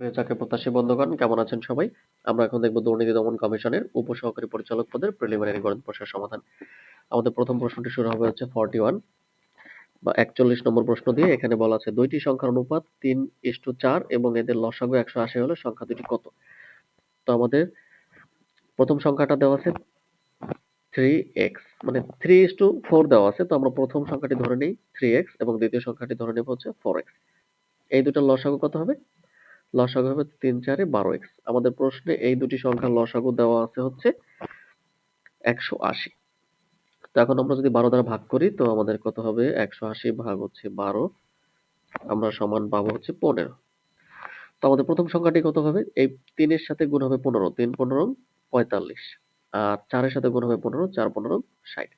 চাকরি প্রত্যাশী বন্ধুগণ কেমন আছেন সবাই? আমরা এখন দেখব দুর্নীতি দমন কমিশনের উপসহকারী পরিচালক পদের প্রিলিমিনারি গণিত প্রশ্নের সমাধান। আমাদের প্রথম প্রশ্নটি শুরু হবে হচ্ছে ফর্টি ওয়ান বা একচল্লিশ নম্বর প্রশ্ন দিয়ে। এখানে বলা আছে, দুইটি সংখ্যার অনুপাত তিন ইস্টু চার এবং এদের লসাগু একশো আশি হলে সংখ্যা দুটি কত? তো আমাদের প্রথম সংখ্যাটা দেওয়া আছে থ্রি এক্স মানে থ্রি ইস টু ফোর দেওয়া আছে। তো আমরা প্রথম সংখ্যাটি ধরে নিই থ্রি এক্স এবং দ্বিতীয় সংখ্যাটি ধরে নেব হচ্ছে ফোর এক্স এই দুটো লসাগু কত হবে? লসাগু হবে তিন চারে বারো এক্স আমাদের প্রশ্নে এই দুটি সংখ্যার লসাগু দেওয়া আছে হচ্ছে একশো আশি। তো এখন আমরা যদি বারো দ্বারা ভাগ করি, তো আমাদের কত হবে? একশো আশি ভাগ হচ্ছে বারো। আমরা সমান পাবো হচ্ছে পনেরো। তো আমাদের প্রথম সংখ্যাটি কত হবে? এই তিনের সাথে গুণ হবে পনেরো। তিন পনেরো, পঁয়তাল্লিশ। আর চারের সাথে গুণ হবে পনেরো, চার পনেরো, ষাট।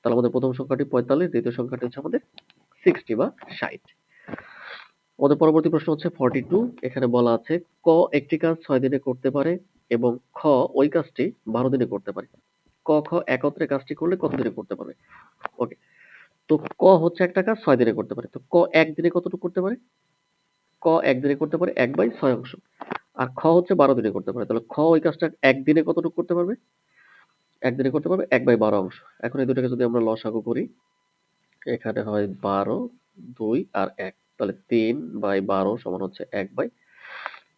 তাহলে আমাদের প্রথম সংখ্যাটি পঁয়তাল্লিশ, দ্বিতীয় সংখ্যাটি হচ্ছে আমাদের সিক্সটি বা ষাট। আমাদের পরবর্তী প্রশ্ন হচ্ছে ফর্টি টু এখানে বলা আছে ক একটি কাজ ছয় দিনে করতে পারে এবং খ ওই কাজটি বারো দিনে করতে পারে। ক, খ একত্রে কাজটি করলে কত দিনে করতে পারবে ওকে তো ক হচ্ছে একটা কাজ ছয় দিনে করতে পারে। তো ক একদিনে কতটুকু করতে পারে? ক একদিনে করতে পারে এক বাই ছয় অংশ। আর খ হচ্ছে বারো দিনে করতে পারে। তাহলে খ ওই কাজটা একদিনে কতটুকু করতে পারবে? একদিনে করতে পারবে এক বাই বারো অংশ। এখন এই দুটাকে যদি আমরা লসাগু করি, এখানে হয় বারো, দুই আর এক। তাহলে তিন বাই বারো সমান হচ্ছে এক বাই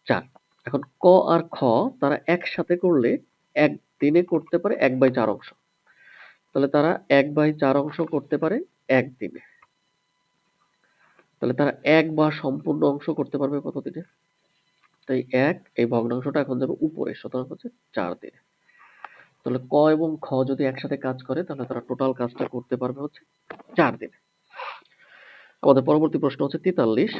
চার। এখন ক আর খ তারা একসাথে করলে এক দিনে করতে পারে এক বাই চার অংশ। তাহলে তারা এক বাই চার অংশ করতে পারে এক দিনে তাহলে তারা এক বা সম্পূর্ণ অংশ করতে পারবে কত দিনে তাই এক, এই ভগ্নাংশটা এখন যাবে উপরে, সুতরাং হচ্ছে চার দিনে তাহলে ক এবং খ যদি একসাথে কাজ করে, তাহলে তারা টোটাল কাজটা করতে পারবে হচ্ছে চার দিনে। আমাদের পরবর্তী প্রশ্ন হচ্ছে তেতাল্লিশ।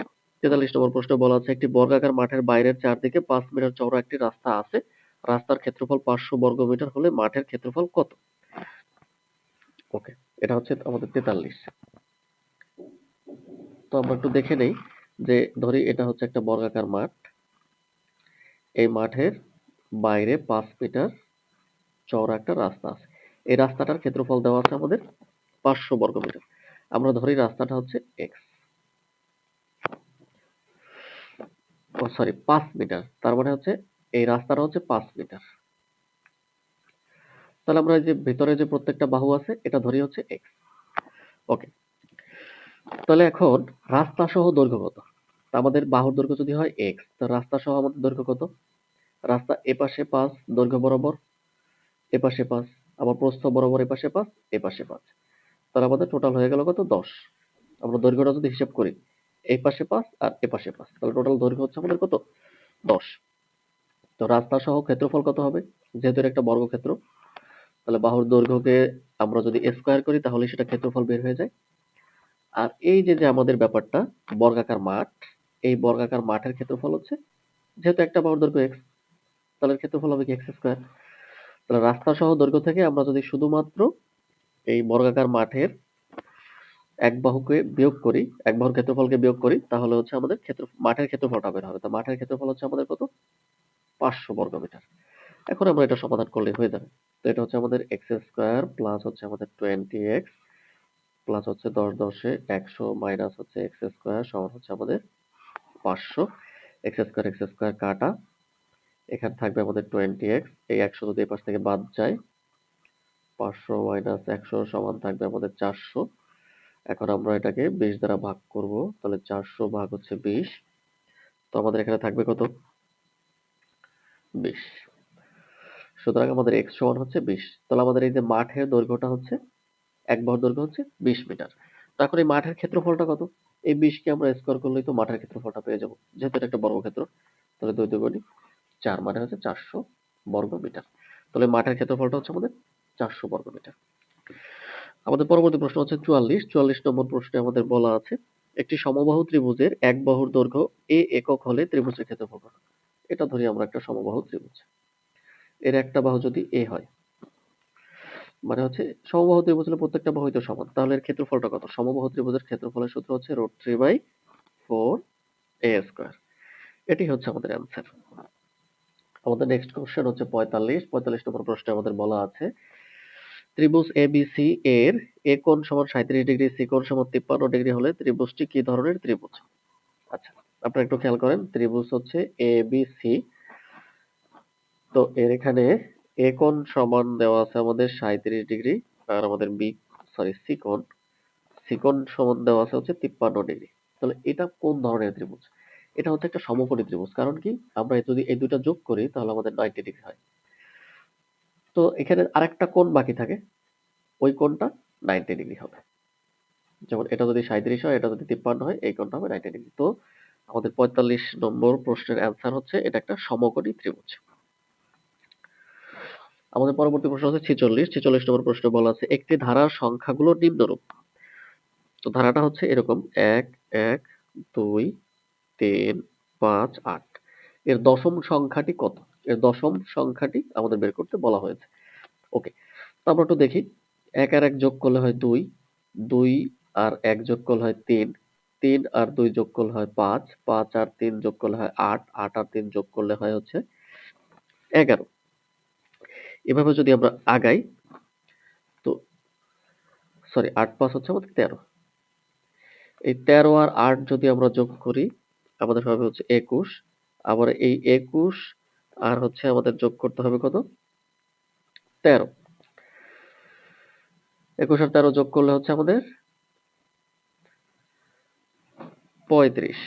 তেতাল্লিশ নম্বর প্রশ্ন বলা আছে একটি বর্গাকার মাঠের বাইরের চারদিকে পাঁচ মিটার চওড়া একটি রাস্তা আছে। রাস্তার ক্ষেত্রফল পাঁচশো বর্গ মিটার হলে মাঠের ক্ষেত্রফল কত? ওকে, এটা হচ্ছে আমাদের তেতাল্লিশ। তো আমরা একটু দেখে নেই যে ধরি এটা হচ্ছে একটা বর্গাকার মাঠ। এই মাঠের বাইরে পাঁচ মিটার চওড়া একটা রাস্তা আছে। এই রাস্তাটার ক্ষেত্রফল দেওয়া আছে আমাদের পাঁচশো বর্গ মিটার। আমরা ধরি রাস্তাটা হচ্ছে এক্স ও সরি পাঁচ মিটার। তার মানে হচ্ছে এই রাস্তাটা হচ্ছে পাঁচ মিটার। তাহলে আমরা যে ভিতরে যে প্রত্যেকটা বাহু আছে, এটা ধরি হচ্ছে এক্স ওকে তাহলে এখন রাস্তা সহ দৈর্ঘ্য কত? আমাদের বাহুর দৈর্ঘ্য যদি হয় এক্স তো রাস্তা সহ আমাদের দৈর্ঘ্য কত? রাস্তা এপাশে পাঁচ, দৈর্ঘ্য বরাবর এপাশে পাঁচ, আবার প্রস্থ বরাবর এপাশে পাঁচ এপাশে পাঁচ। তাহলে আমাদের টোটাল হয়ে গেল কত? দশ। আমরা দৈর্ঘ্যটা যদি হিসাব করি, এই পাশে পাঁচ আর এ পাশে পাঁচ, তাহলে টোটাল দৈর্ঘ্য হচ্ছে আমাদের কত? দশ। তো রাস্তা সহ ক্ষেত্রফল কত হবে? যেহেতু একটা বর্গক্ষেত্র, তাহলে বাহুর দৈর্ঘ্যকে আমরা যদি স্কোয়ার করি, তাহলে সেটা ক্ষেত্রফল বের হয়ে যায়। আর এই যে যে আমাদের ব্যাপারটা, বর্গাকার মাঠ, এই বর্গাকার মাঠের ক্ষেত্রফল হচ্ছে, যেহেতু একটা বাহুর দৈর্ঘ্য এক্স তাহলে ক্ষেত্রফল হবে কি এক্স স্কোয়ার তাহলে রাস্তা সহ দৈর্ঘ্য থেকে আমরা যদি শুধুমাত্র এই বর্গাকার মাঠের এক বাহুকে বিয়োগ করি, এক বাহুর ক্ষেত্রফলকে বিয়োগ করি, তাহলে হচ্ছে আমাদের ক্ষেত্র, মাঠের ক্ষেত্রফলটা বের হবে। তো মাঠের ক্ষেত্রফল হচ্ছে আমাদের কত? পাঁচশো বর্গ মিটার এখন আমরা এটা সমাধান করলে হয়ে যাবে। তো এটা হচ্ছে আমাদের এক্স স্কোয়ার প্লাস হচ্ছে আমাদের টোয়েন্টি এক্স প্লাস হচ্ছে দশ দশে একশো মাইনাস হচ্ছে এক্স স্কোয়ার সমান হচ্ছে আমাদের পাঁচশো। এক্স স্কোয়ার এক্স স্কোয়ার কাটা। এখানে থাকবে আমাদের টোয়েন্টি এক্স এই একশো যদি এই পাশ থেকে বাদ যায় পাঁচশো মাইনাস একশো সমান থাকবে আমাদের চারশো। এখন আমরা এটাকে বিশ দ্বারা ভাগ করব, তাহলে চারশো ভাগ হচ্ছে বিশ। তো আমাদের এখানে থাকবে কত? বিশ। সুতরাং আমাদের এক্স সমান হচ্ছে বিশ। তাহলে আমাদের এই যে মাঠের দৈর্ঘ্যটা হচ্ছে, এক বহর দৈর্ঘ্য হচ্ছে বিশ মিটার। তো এখন এই মাঠের ক্ষেত্রফলটা কত? এই বিশকে আমরা স্কোয়ার করলেই তো মাঠের ক্ষেত্রফলটা পেয়ে যাব। যেহেতু এটা একটা বর্গক্ষেত্র, তাহলে দুই দুগুণি চার মানে হচ্ছে চারশো বর্গ মিটার তাহলে মাঠের ক্ষেত্রফলটা হচ্ছে আমাদের চারশো বর্গ মিটার আমাদের পরবর্তী প্রশ্ন হচ্ছে চুয়াল্লিশ। চুয়াল্লিশ নম্বর প্রশ্নে আমাদের বলা আছে, একটি সমবাহু ত্রিভুজের এক বাহুর দৈর্ঘ্য এ একক হলে ত্রিভুজের ক্ষেত্রফল কত? এটা ধরি আমরা একটা সমবাহু ত্রিভুজ। এর একটা বাহু যদি এ হয় মানে হচ্ছে সমবাহু ত্রিভুজ হলে প্রত্যেকটা বাহুই তো সমান, তাহলে এর ক্ষেত্রফলটা কত? সমবাহু ত্রিভুজের ক্ষেত্রফলের সূত্র হচ্ছে root three by four A square. এটি হচ্ছে আমাদের অ্যান্সার। আমাদের নেক্সট কোশ্চেন হচ্ছে পঁয়তাল্লিশ। পঁয়তাল্লিশ নম্বর প্রশ্নে আমাদের বলা আছে ত্রিভুজ এবিসি এর এ কোণ সমান সাঁত্রিশ ডিগ্রি সি কোণ সমান তিপ্পান্ন ডিগ্রি হলে ত্রিভুজটি কি ধরনের ত্রিভুজ? আচ্ছা আপনারা একটু খেয়াল করেন, ত্রিভুজ হচ্ছে এ বি সি তো এর এখানে এ কোণ সমান দেওয়া আছে আমাদের সাঁইত্রিশ ডিগ্রি, আর আমাদের বি সরি সি কোণ। সি কোণ সমান দেওয়া আছে হচ্ছে তিপ্পান্ন ডিগ্রি। তাহলে এটা কোন ধরনের ত্রিভুজ? এটা হচ্ছে একটা সমকোণী ত্রিভুজ, কারণ কি? আমরা যদি এই দুইটা যোগ করি, তাহলে আমাদের নাইনটি ডিগ্রি হয়। তো এখানে আরেকটা কোণ বাকি থাকে, ওই কোণটা নাইনটি ডিগ্রি হবে। যেমন এটা যদি সাঁইত্রিশ হয়, এটা যদি তিপ্পান্ন হয়, এই কোণটা হবে নাইনটি ডিগ্রি তো আমাদের পঁয়তাল্লিশ নম্বর প্রশ্নের অ্যান্সার হচ্ছে, এটা একটা সমকোণী ত্রিভুজ। আমাদের পরবর্তী প্রশ্ন হচ্ছে ছেচল্লিশ। ছেচল্লিশ নম্বর প্রশ্ন বলা আছে, একটি ধারার সংখ্যাগুলো নিম্নরূপ। তো ধারাটা হচ্ছে এরকম, এক এক, দুই, তিন, পাঁচ, আট। এর দশম সংখ্যাটি কত? দশম সংখ্যাটি আমাদের বের করতে বলা হয়েছে। ওকে তো আমরা একটু দেখি। এক আর এক যোগ করলে হয় দুই দুই আর এক যোগ করলে হয় তিন তিন আর দুই যোগ করলে হয় পাঁচ পাঁচ আর তিন যোগ করলে হয় আট আট আর তিন যোগ করলে হয় হচ্ছে এগারো। এভাবে যদি আমরা আগাই, তো সরি আট পাঁচ হচ্ছে আমাদের তেরো। এই তেরো আর আট যদি আমরা যোগ করি, আমাদের হবে হচ্ছে একুশ। আবার এই একুশ আর হচ্ছে আমাদের যোগ করতে হবে কত? তেরো। একুশ আর তেরো যোগ করলে হচ্ছে আমাদের পঁয়ত্রিশ।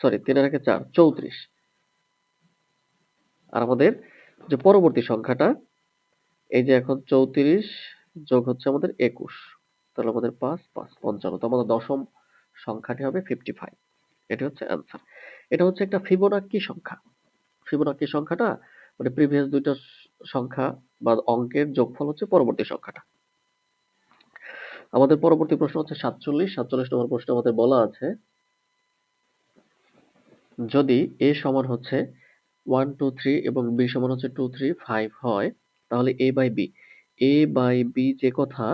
সরি তিন আর চার, চৌত্রিশ। আর আমাদের যে পরবর্তী সংখ্যাটা, এই যে এখন চৌত্রিশ যোগ হচ্ছে আমাদের একুশ। তাহলে আমাদের পাঁচ পাঁচ, পঞ্চান্ন। তো আমাদের দশম সংখ্যাটি হবে ফিফটি ফাইভ এটা হচ্ছে অ্যান্সার এটা হচ্ছে একটা ফিবোনাক্কি সংখ্যা। ফিবোনাক্কি সংখ্যাটা মানে প্রিভিয়াস দুইটা সংখ্যা বা অঙ্কের যোগফল হচ্ছে পরবর্তী সংখ্যাটা। আমাদের পরবর্তী প্রশ্ন হচ্ছে সাতচল্লিশ। সাতচল্লিশ নম্বর প্রশ্ন আমাদের বলা আছে, যদি এ সমান হচ্ছে ওয়ান টু থ্রি এবং বি সমান হচ্ছে টু থ্রি ফাইভ হয়, তাহলে A by B A by B যে কথা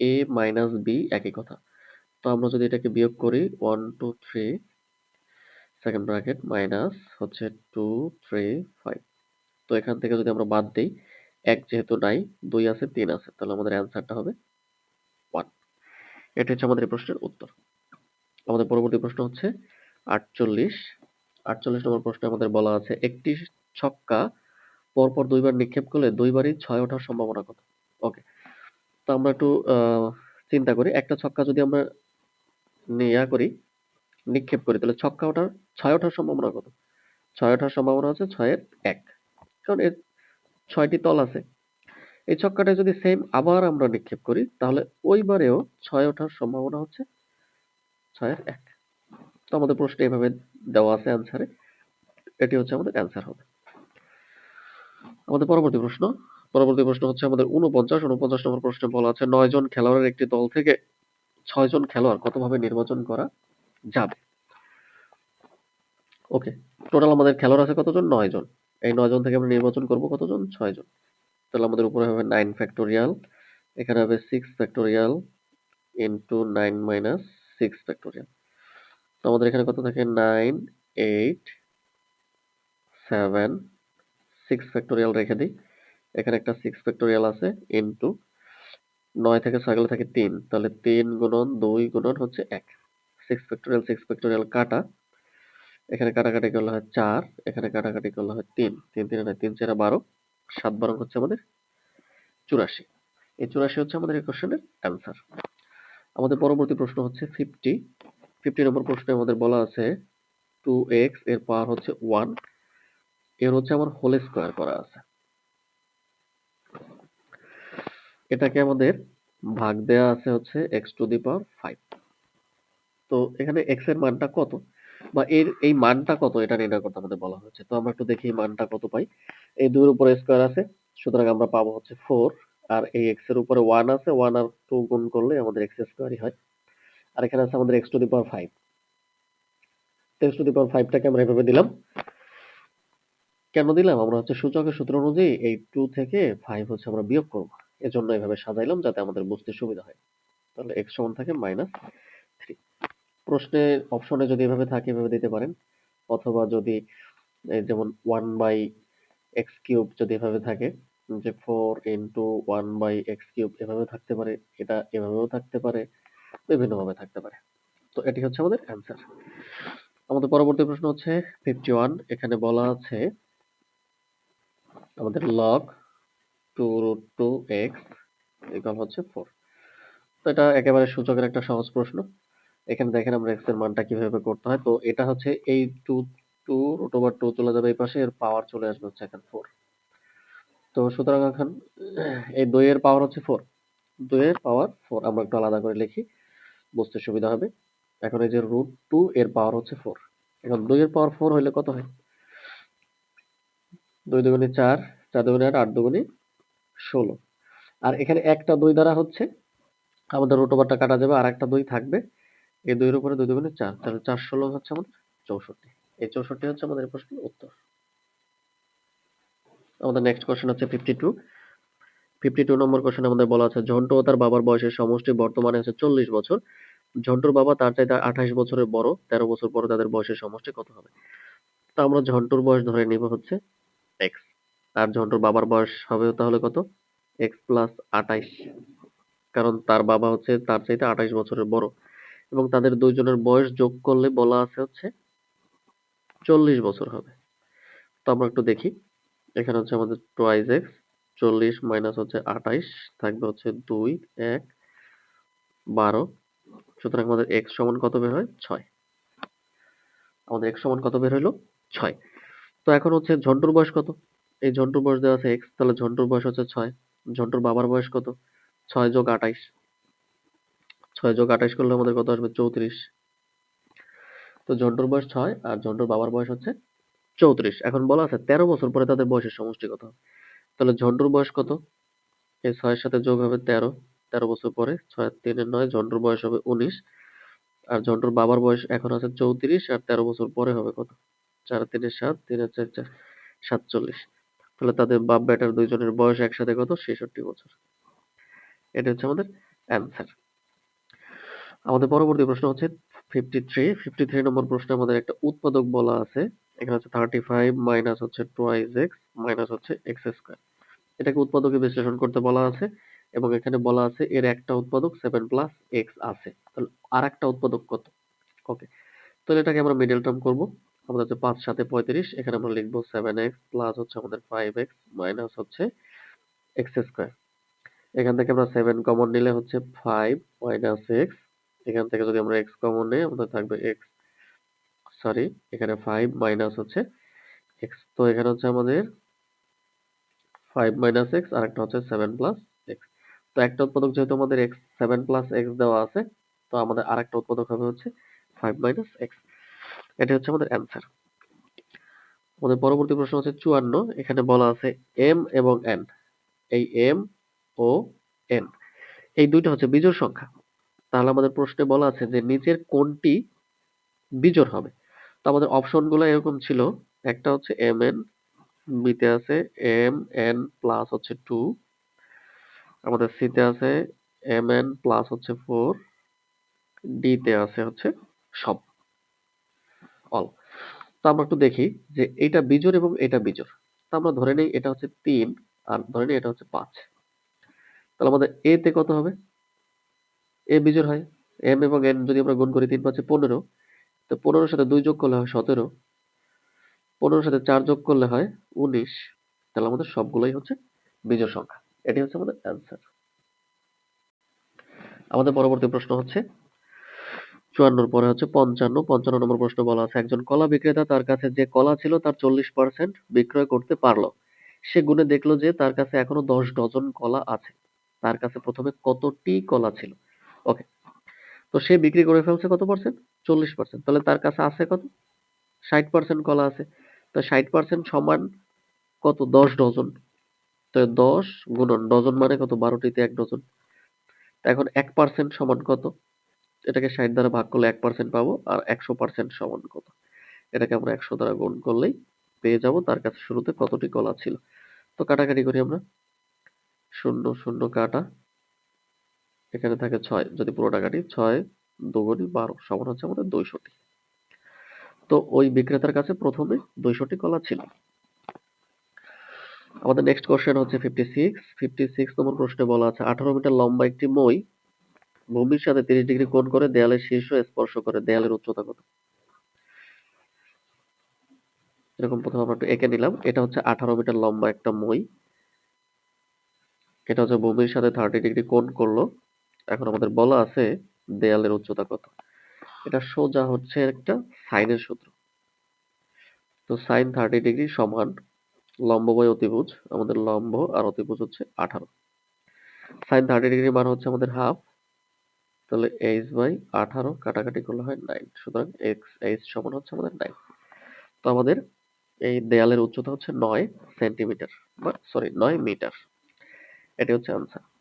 এ মাইনাস বি একই কথা। তো আমরা যদি এটাকে বিয়োগ করি one two three second bracket minus হচ্ছে টু থ্রি ফাইভ তো এখান থেকে যদি আমরা বাদ দিই, এক যেহেতু নাই, দুই আছে, তিন আছে, তাহলে আমাদের অ্যান্সারটা হবে ওয়ান এটা হচ্ছে আমাদের প্রশ্নের উত্তর। আমাদের পরবর্তী প্রশ্ন হচ্ছে আটচল্লিশ। আটচল্লিশ নম্বর প্রশ্নে আমাদের বলা আছে, একটি ছক্কা পরপর দুইবার নিক্ষেপ করলে দুইবারই ছয় ওঠার সম্ভাবনা কত? ওকে তো আমরা একটু চিন্তা করি, একটা ছক্কা যদি আমরা ইয়া করি নিক্ষেপ করি, তাহলে ছক্কা ওঠার, ছয় ওঠার সম্ভাবনা কত? ছয় ওঠার সম্ভাবনা হচ্ছে ছয়ের এক। কারণ এর ছয়টি তল আছে। এই ছক্কাটা যদি সেম আবার আমরা নিক্ষেপ করি, তাহলে ওইবারেও ছয় ওঠার সম্ভাবনা হচ্ছে ছয়ের এক। তো আমাদের প্রশ্ন এভাবে দেওয়া আছে অ্যান্সারে এটি হচ্ছে আমাদের অ্যান্সার হবে। আমাদের পরবর্তী প্রশ্ন। পরবর্তী প্রশ্ন হচ্ছে আমাদের উনপঞ্চাশ উনপঞ্চাশ নম্বর প্রশ্নে বলা আছে নয় জন খেলোয়াড়ের একটি দল থেকে ছয় জন খেলোয়াড় কতভাবে নির্বাচন করা যাবে। ওকে টোটাল আমাদের খেলোয়াড় আছে কতজন? নয় জন। এই নয় জন থেকে আমরা নির্বাচন করব কতজন? ছয় জন। তাহলে আমাদের উপরে হবে নাইন ফ্যাক্টোরিয়াল এখানে হবে six factorial into nine minus six factorial তো আমাদের এখানে কত থাকে? Nine eight seven six factorial রেখে দিই। এখানে একটা সিক্স ফ্যাক্টোরিয়াল আছে ইন্টু নয় থেকে ছয় গেলে থাকে তিন। তাহলে তিন গুণন দুই গুণন হচ্ছে এক। সিক্স ফ্যাক্টোরিয়াল সিক্স ফ্যাক্টোরিয়াল কাটা। এখানে কাটাকাটি করলে হয় চার, এখানে কাটাকাটি করলে হয় তিন। তিন তিন তিন, চার বারো। সাত বারো হচ্ছে আমাদের চুরাশি। এই চুরাশি হচ্ছে আমাদের এই কোশ্চেনের অ্যান্সার আমাদের পরবর্তী প্রশ্ন হচ্ছে ফিফটি ফিফটি নম্বর প্রশ্নে আমাদের বলা আছে টু এক্সের পাওয়ার হচ্ছে ওয়ানের হচ্ছে আমার হোল স্কোয়ার করা আছে। এটাকে আমাদের ভাগ দেয়া আছে হচ্ছে X to the power five তো এখানে এক্সের মানটা কত? বা এর এই মানটা কত? এটা নির্ণয় করতে আমাদের বলা হয়েছে। তো আমরা একটু দেখি মানটা কত পাই। এই দুইয়ের উপরে স্কোয়ার আছে। সুতরাং আমরা পাবো হচ্ছে ফোর আর এই এক্সের উপরে ওয়ান আছে। ওয়ান আর টু গুণ করলে আমাদের এক্স স্কোয়ারই হয়। আর এখানে আছে আমাদের X to the power five X to the power ফাইভটাকে আমরা এভাবে দিলাম। কেন দিলাম? আমরা হচ্ছে সূচকের সূত্র অনুযায়ী এই টু থেকে ফাইভ হচ্ছে আমরা বিয়োগ করব। এজন্য এভাবে সাজাইলাম যাতে আমাদের বুঝতে সুবিধা হয়। তাহলে এক্স সমান থাকে মাইনাস থ্রি প্রশ্নের অপশনে যদি এভাবে থাকে, এভাবে দিতে পারেন। অথবা যদি যেমন ওয়ান বাই এক্স কিউব যদি এভাবে থাকে, যে four into one by X cube এভাবে থাকতে পারে, এটা এভাবেও থাকতে পারে, বিভিন্নভাবে থাকতে পারে। তো এটি হচ্ছে আমাদের অ্যান্সার আমাদের পরবর্তী প্রশ্ন হচ্ছে ফিফটি ওয়ান এখানে বলা আছে আমাদের log two root two X হচ্ছে ফোর তো এটা একেবারে সূচকের একটা সহজ প্রশ্ন। এখানে দেখেন আমরা এক্সের মানটা কীভাবে করতে হয়। তো এটা হচ্ছে এই two two root over two চলে যাবে এই পাশে, এর পাওয়ার চলে আসবে হচ্ছে এখানে ফোর তো সুতরাং এখন এই দুই এর পাওয়ার হচ্ছে ফোর দুই এর পাওয়ার ফোর আমরা একটু আলাদা করে লিখি, বুঝতে সুবিধা হবে। এখন এই যে রুট টু এর পাওয়ার হচ্ছে ফোর এখন দুই এর পাওয়ার ফোর হইলে কত হয়? দুই দুগুণে চার চার দুগুণে আট আট দুগুণে ষোলো। আর এখানে একটা দুই দ্বারা হচ্ছে, আমাদের রুট ওভারটা কাটা যাবে আর একটা দুই থাকবে। এই দুইয়ের উপরে দুই দুগুণে চার, তাহলে চার ষোলো হচ্ছে আমাদের চৌষট্টি। এই চৌষট্টি হচ্ছে আমাদের প্রশ্নের উত্তর। আমাদের নেক্সট কোশ্চেন হচ্ছে fifty two fifty two number question আমাদের বলা আছে, ঝন্টু ও তার বাবার বয়সের সমষ্টি বর্তমানে হচ্ছে চল্লিশ বছর। ঝন্টুর বাবা তার চাইতে আঠাশ বছরের বড়, তেরো বছর পরে তাদের বয়সের সমষ্টি কত হবে? তা আমরা ঝন্টুর বয়স ধরে নিব হচ্ছে এক্স আর ঝন্টুর বাবার বয়স হবে তাহলে কত? এক্স প্লাস আঠাইশ। কারণ তার বাবা হচ্ছে তার চাইতে আঠাইশ বছরের বড়। এবং তাদের দুইজনের বয়স যোগ করলে বলা আছে হচ্ছে চল্লিশ বছর হবে। তো আমরা একটু দেখি। এখানে হচ্ছে আমাদের টোয়াইজ এক্স চল্লিশ মাইনাস হচ্ছে আঠাইশ, থাকবে হচ্ছে দুই, এক, বারো। সুতরাং আমাদের এক্স সমান কত বের হয়? ছয়। আমাদের এক্স সমান কত বের হইল? ছয়। তো এখন হচ্ছে ঝন্টুর বয়স কত? এই ঝন্টুর বয়স দেওয়া আছে এক্স তাহলে ঝন্টুর বয়স হচ্ছে ছয়। ঝন্টুর বাবার বয়স কত? ছয় যোগ আঠাইশ। ছয় যোগ আঠাশ করলে আমাদের কত আসবে? চৌত্রিশ। তো ঝন্টুর বয়স ছয় আর ঝন্টুর বাবার বয়স হচ্ছে চৌত্রিশ। এখন বলা আছে তেরো বছর পরে তাদের বয়সের সমষ্টি কত তাহলে ঝন্টুর বয়স কত? এই ছয়ের সাথে যোগ হবে তেরো। তেরো বছর পরে ছয় তিনে নয় ঝন্টুর বয়স হবে উনিশ। আর ঝন্টুর বাবার বয়স এখন আছে চৌত্রিশ আর তেরো বছর পরে হবে কত? চার আর তিনে সাত, তিন আর চার চার, সাতচল্লিশ। তাহলে তাদের বাপ বেটার দুইজনের বয়স একসাথে কত? ছেষট্টি বছর। এটা হচ্ছে আমাদের অ্যান্সার আমাদের পরবর্তী প্রশ্ন হচ্ছে fifty three fifty three number প্রশ্নে আমাদের একটা উৎপাদক বলা আছে। এখানে হচ্ছে থার্টি ফাইভ মাইনাস হচ্ছে টোয়াইজ এক্স মাইনাস হচ্ছে এক্স স্কোয়ার এটাকে উৎপাদকে বিশ্লেষণ করতে বলা আছে এবং এখানে বলা আছে এর একটা উৎপাদক সেভেন প্লাস এক্স আছে। তাহলে আর একটা উৎপাদক কত? ওকে তাহলে এটাকে আমরা মিডল টার্ম করব। আমাদের হচ্ছে পাঁচ সাথে পঁয়ত্রিশ, এখানে আমরা লিখব সেভেন এক্স প্লাস হচ্ছে আমাদের ফাইভ এক্স মাইনাস হচ্ছে এক্স স্কোয়ার এখান থেকে আমরা সেভেন কমন নিলে হচ্ছে ফাইভ মাইনাস এক্স এখান থেকে যদি আমরা এক্স কমন নিই, আমাদের থাকবে এক্স সরি এখানে ফাইভ মাইনাস হচ্ছে এক্স তো এখানে হচ্ছে আমাদের ফাইভ মাইনাস এক্স আর একটা হচ্ছে সেভেন প্লাস এক্স তো একটা উৎপাদক যেহেতু আমাদের এক্স সেভেন প্লাস এক্স দেওয়া আছে, তো আমাদের আর একটা উৎপাদক হবে হচ্ছে ফাইভ মাইনাস এক্স এটা হচ্ছে আমাদের অ্যান্সার আমাদের পরবর্তী প্রশ্ন হচ্ছে চুয়ান্ন। এখানে বলা আছে এম এবং এন এই এম ও এন এই দুইটা হচ্ছে বিজোড় সংখ্যা। তাহলে আমাদের প্রশ্নে বলা আছে যে নিচের কোনটি বিজোড় হবে। তো আমাদের অপশনগুলো এরকম ছিল। একটা হচ্ছে এম এন, বিতে আছে এম এন প্লাস হচ্ছে টু আমাদের সিতে আছে এম এন প্লাস হচ্ছে ফোর ডিতে আছে হচ্ছে সব। অল তো আমরা একটু দেখি যে এটা বিজোড় এবং এটা বিজোড়। তো আমরা ধরে নিই এটা হচ্ছে তিন আর ধরে নিই এটা হচ্ছে পাঁচ। তাহলে আমাদের এ তে কত হবে? এ বিজোড় হয় এম এবং এন যদি আমরা গুণ করি তিন পাঁচে পনেরো, তো পনেরোর সাথে দুই যোগ করলে হয় সতেরো, পনেরোর সাথে চার যোগ করলে হয় উনিশ, তাহলে আমাদের সবগুলোই হচ্ছে বিজোড় সংখ্যা। এটি হচ্ছে আমাদের অ্যান্সার আমাদের পরবর্তী প্রশ্ন হচ্ছে, চুয়ান্নর পরে হচ্ছে পঞ্চান্ন পঞ্চান্ন নম্বর প্রশ্ন বলা আছে, একজন কলা বিক্রেতা তার কাছে যে কলা ছিল তার চল্লিশ পার্সেন্ট বিক্রয় করতে পারল। সে গুনে দেখল যে তার কাছে এখনও দশ ডজন কলা আছে। তার কাছে প্রথমে কতটি কলা ছিল? ওকে তো সে বিক্রি করে ফেলছে কত পার্সেন্ট চল্লিশ পার্সেন্ট তাহলে তার কাছে আছে কত? ষাট পার্সেন্ট কলা আছে। তো ষাট পার্সেন্ট সমান কত? দশ ডজন। তো দশ গুণন, ডজন মানে কত? বারোটিতে এক ডজন। এখন এক পার্সেন্ট সমান কত? এটাকে ষাট দ্বারা ভাগ করলে এক পার্সেন্ট পাবো আর একশো পার্সেন্ট সমান কত? এটাকে আমরা একশো দ্বারা গুণ করলেই পেয়ে যাব তার কাছে শুরুতে কতটি কলা ছিল? তো কাটাকাটি করি আমরা। শূন্য শূন্য কাটা। এখানে থাকে ছয়, যদি পুরোটা কাটি ছয় দুগুণি বারো, সমান হচ্ছে আমাদের দুইশোটি। তো ওই বিক্রেতার কাছে প্রথমে দুইশোটি কলা ছিল। আমাদের নেক্সট কোশ্চেন হচ্ছে fifty six fifty six number প্রশ্নে বলা আছে, আঠারো মিটার লম্বা একটি মই, ভূমির সাথে তিরিশ ডিগ্রি কোণ করে দেয়ালের শীর্ষ স্পর্শ করে, দেয়ালের উচ্চতা কত? এরকম প্রথমে আমরা একটু এঁকে নিলাম। এটা হচ্ছে আঠারো মিটার লম্বা একটা মই। এটা হচ্ছে ভূমির সাথে থার্টি ডিগ্রি কোণ করল। এখন আমাদের বলা আছে দেয়ালের উচ্চতা কত। এটা সোজা হচ্ছে একটা সাইনের সূত্র। তো সাইন থার্টি ডিগ্রি সমান লম্ব বাই অতিভুজ, আমাদের লম্ব আর অতিভুজ হচ্ছে আঠারো। সাইন থার্টি ডিগ্রি মান হচ্ছে আমাদের হাফ, তাহলে এইচ বাই আঠারো কাটাকাটি করলে হয় নাইন, সুতরাং এক্স, এইচ সমান হচ্ছে আমাদের নাইন। তো আমাদের এই দেয়ালের উচ্চতা হচ্ছে নয় সেন্টিমিটার, বা সরি, নয় মিটার। এটি হচ্ছে আনসার।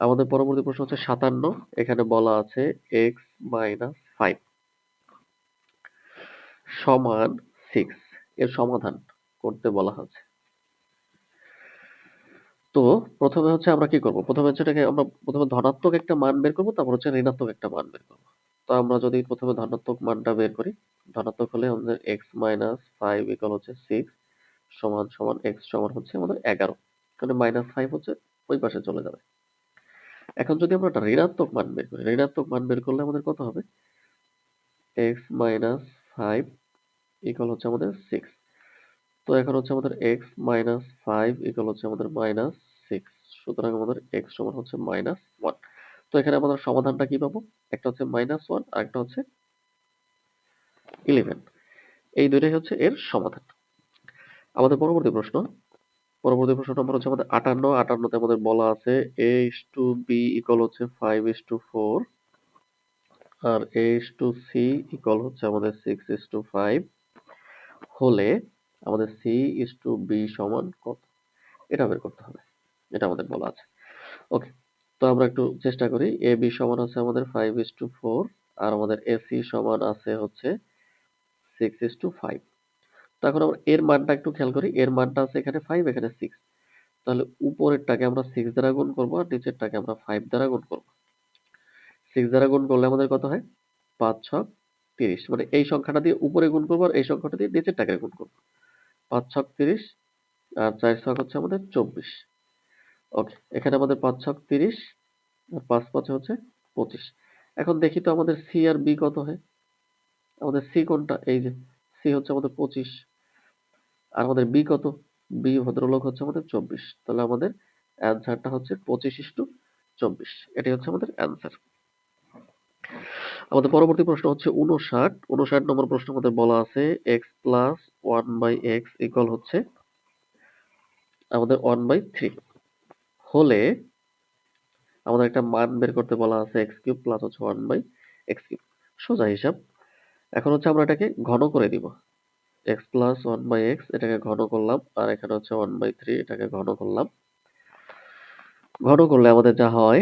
আমাদের পরবর্তী প্রশ্ন হচ্ছে সাতান্ন। এখানে বলা আছে এক্স মাইনাস ফাইভ সমান সিক্স এর সমাধান করতে বলা হচ্ছে তো প্রথমে হচ্ছে আমরা কি করব? প্রথমে হচ্ছে এটাকে আমরা প্রথমে ধনাত্মক একটা মান বের করব, তারপর হচ্ছে ঋণাত্মক একটা মান বের করব। তো আমরা যদি প্রথমে ধনাত্মক মানটা বের করি, ধনাত্মক হলে আমাদের এক্স মাইনাস ফাইভ ইকাল হচ্ছে সিক্স সমান সমান এক্স সমান হচ্ছে আমাদের এগারো। এখানে মাইনাস ফাইভ হচ্ছে ওই পাশে চলে যাবে। এখন যদি আমরা একটা ঋণাত্মক মান বের করি, ঋণাত্মক মান বের করলে আমাদের কত হবে? এক্স মাইনাস ফাইভ ইকাল হচ্ছে আমাদের সিক্স তো এখন হচ্ছে আমাদের এক্স মাইনাস ফাইভ ইকাল হচ্ছে আমাদের মাইনাস সিক্স সুতরাং আমাদের এক্স সমান হচ্ছে মাইনাস ওয়ান তো এখানে আমাদের সমাধানটা কি পাবো? একটা হচ্ছে মাইনাস ওয়ান আর একটা হচ্ছে ইলেভেন এই দুইটাই হচ্ছে এর সমাধান। আমাদের পরবর্তী প্রশ্ন পরবর্তী প্রশ্ন নম্বর হচ্ছে আমাদের আটান্ন, আটান্নতে আমাদের বলা আছে A is to B equal হচ্ছে five is to four R A is to C equal হচ্ছে আমাদের সিক্স ইস টু ফাইভ হলে আমাদের সি ইস টু বি সমান কত? এটা বের করতে হবে, এটা আমাদের বলা আছে। ওকে তো আমরা একটু চেষ্টা করি এ বি সমান আছে আমাদের ফাইভ ইস টু ফোর আর আমাদের এসি সমান আছে হচ্ছে সিক্স ইস টু ফাইভ এখন আমরা এর মানটা একটু খেয়াল করি। এর মানটা আছে এখানে ফাইভ এখানে সিক্স তাহলে উপরেরটাকে আমরা সিক্স দ্বারা গুণ করব আর নিচেরটাকে আমরা ফাইভ দ্বারা গুণ করব। সিক্স দ্বারা গুণ করলে আমাদের কত হয়? পাঁচ ছ তিরিশ। মানে এই সংখ্যাটা দিয়ে উপরে গুণ করব আর এই সংখ্যাটা দিয়ে নিচেরটাকে গুণ করব। পাঁচ ছক তিরিশ আর চার ছক হচ্ছে আমাদের চব্বিশ। ওকে এখানে আমাদের পাঁচ ছক তিরিশ আর পাঁচ, পাঁচে হচ্ছে পঁচিশ। এখন দেখি তো আমাদের সি আর বি কত হয়? আমাদের সি কোনটা? এই যে সি হচ্ছে আমাদের পঁচিশ। আর আমাদের বি কত? বি ভদ্রলোক হচ্ছে আমাদের চব্বিশ। তাহলে আমাদের অ্যান্সারটা হচ্ছে পঁচিশ ইস্টু চব্বিশ। এটাই হচ্ছে আমাদের অ্যান্সার আমাদের পরবর্তী প্রশ্ন হচ্ছে উনষাট উনষাট নম্বর প্রশ্ন আমাদের বলা আছে X plus one by X equal হচ্ছে আমাদের ওয়ান বাই থ্রি হলে আমাদের একটা মান বের করতে বলা আছে এক্স কিউব প্লাস হচ্ছে ওয়ান বাই এক্স কিউব সোজা হিসাব। এখন হচ্ছে আমরা এটাকে ঘন করে দিব। X plus one by X এটাকে ঘন করলাম। আর এখানে হচ্ছে ওয়ান বাই থ্রি এটাকে ঘন করলাম। ঘন করলে আমাদের যা হয়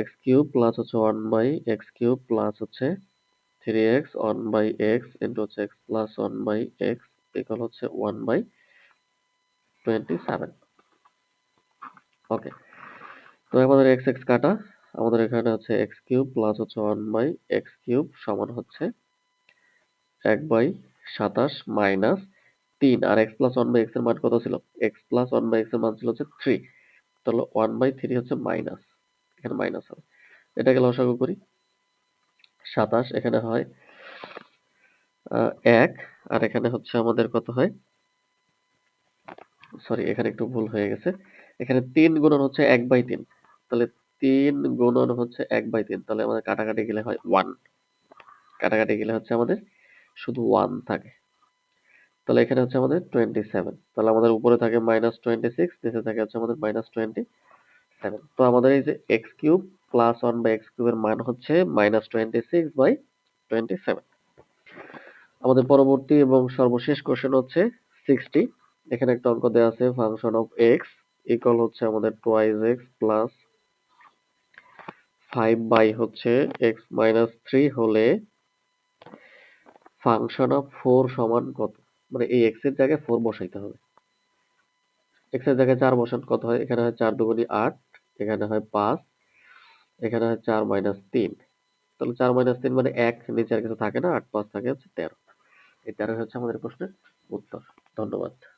এক্স কিউব প্লাস হচ্ছে one by X cube plus হচ্ছে three X one by X into হচ্ছে X plus one by X equal হচ্ছে one by twenty seven okay তো আমাদের এক্স এক্স কাটা। আমাদের এখানে হচ্ছে এক্স কিউব প্লাস হচ্ছে ওয়ান বাই এক্স কিউব সমান হচ্ছে এক বাই সাতাশ মাইনাস তিন, আর এক্স প্লাস ওয়ান বাই এক্সের মান কত ছিল? এক্স প্লাস ওয়ান বাই এক্সের মান ছিল হচ্ছে থ্রি তাহলে ওয়ান বাই থ্রি হচ্ছে মাইনাস এখানে মাইনাস হবে। এটাকে লসাগু করি। সাতাশ এখানে হয় এক, আর এখানে হচ্ছে আমাদের কত হয়? সরি এখানে একটু ভুল হয়ে গেছে। এখানে তিন গুণন হচ্ছে এক বাই তিন, তাহলে তিন গুণন হচ্ছে এক বাই তিন, তাহলে আমাদের কাটাকাটি গেলে হয় ওয়ান কাটাকাটি গেলে হচ্ছে আমাদের শুধু ওয়ান থাকে। তাহলে এখানে হচ্ছে আমাদের টোয়েন্টি সেভেন তাহলে আমাদের উপরে থাকে মাইনাস টোয়েন্টি সিক্স নিচে থাকে হচ্ছে আমাদের মাইনাস টোয়েন্টি সেভেন তো আমাদের এই যে X cube plus one by X কিউবের মান হচ্ছে minus twenty six by twenty seven আমাদের পরবর্তী এবং সর্বশেষ কোশ্চেন হচ্ছে সিক্সটি এখানে একটা অঙ্ক দেওয়া আছে ফাংশন অফ এক্স ইকুয়াল হচ্ছে আমাদের twice X plus five by হচ্ছে এক্স মাইনাস থ্রি হলে ফাংশন অফ ফোর সমান কত? মানে এই এক্সের জায়গায় ফোর বসাইতে হবে। এক্সের জায়গায় চার বসান কত হয়? এখানে হয় চার দুগুণী আট, এখানে হয় পাঁচ, এখানে হয় চার মাইনাস তিন। তাহলে চার মাইনাস তিন মানে এক, নিচে আর কিছু থাকে না, আট, পাঁচ থাকে হচ্ছে তেরো। এই তেরো হচ্ছে আমাদের প্রশ্নের উত্তর। ধন্যবাদ।